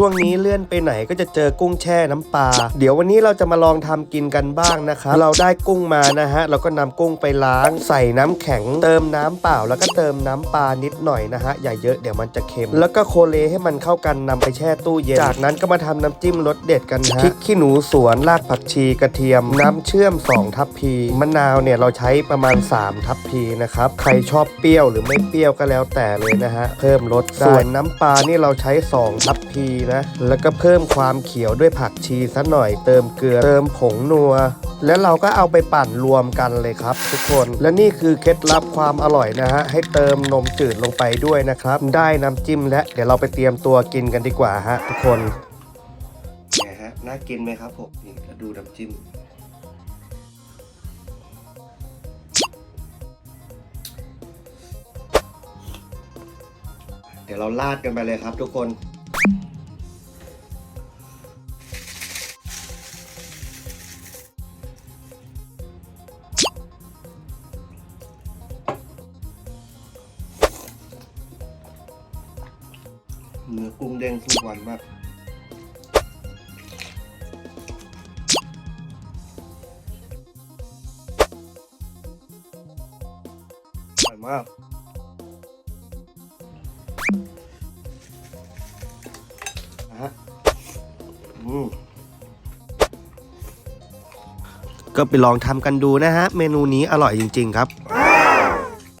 ช่วงนี้เลื่อนไปไหนก็จะเจอกุ้งแช่น้ำปลา เดี๋ยววันนี้เราจะมาลองทำกินกันบ้างนะครับ เราได้กุ้งมานะฮะ เราก็นำกุ้งไปล้าง ใส่น้ำแข็ง เติมน้ำเปล่า แล้วก็เติมน้ำปลานิดหน่อยนะฮะ อย่าเยอะเดี๋ยวมันจะเค็ม แล้วก็โคเลให้มันเข้ากันนำไปแช่ตู้เย็น จากนั้นก็มาทำน้ำจิ้มรสเด็ดกันฮะพริกขี้หนูสวน รากผักชีกระเทียม น้ำเชื่อม 2 ทัพพี มะนาวเนี่ยเราใช้ประมาณ 3 ทัพพีนะครับ ใครชอบเปรี้ยวหรือไม่เปรี้ยวก็แล้วแต่เลยนะฮะ เพิ่มรสได้ส่วนน้ำปลานี่เราใช้2ทัพพีนะ แล้วก็เพิ่มความเขียวด้วยผักชีซะหน่อยเติมเกลือเติมผงนัว แล้วเราก็เอาไปปั่นรวมกันเลยครับ ทุกคนและนี่คือเคล็ดลับความอร่อยนะฮะให้เติมนมจืดลงไปด้วยนะครับ ได้น้ำจิ้มและเดี๋ยวเราไปเตรียมตัวกินกันดีกว่าฮะทุกคนไงฮะน่ากินไหมครับผมนี่แล้วดูน้ำจิ้มเดี๋ยวเราลาดกันไปเลยครับทุกคน เนื้อกุ้งเด้งทุกวันมากอร่อยมากนะฮะอืมก็ไปลองทำกันดูนะฮะ เมนูนี้อร่อยจริง ๆ ครับ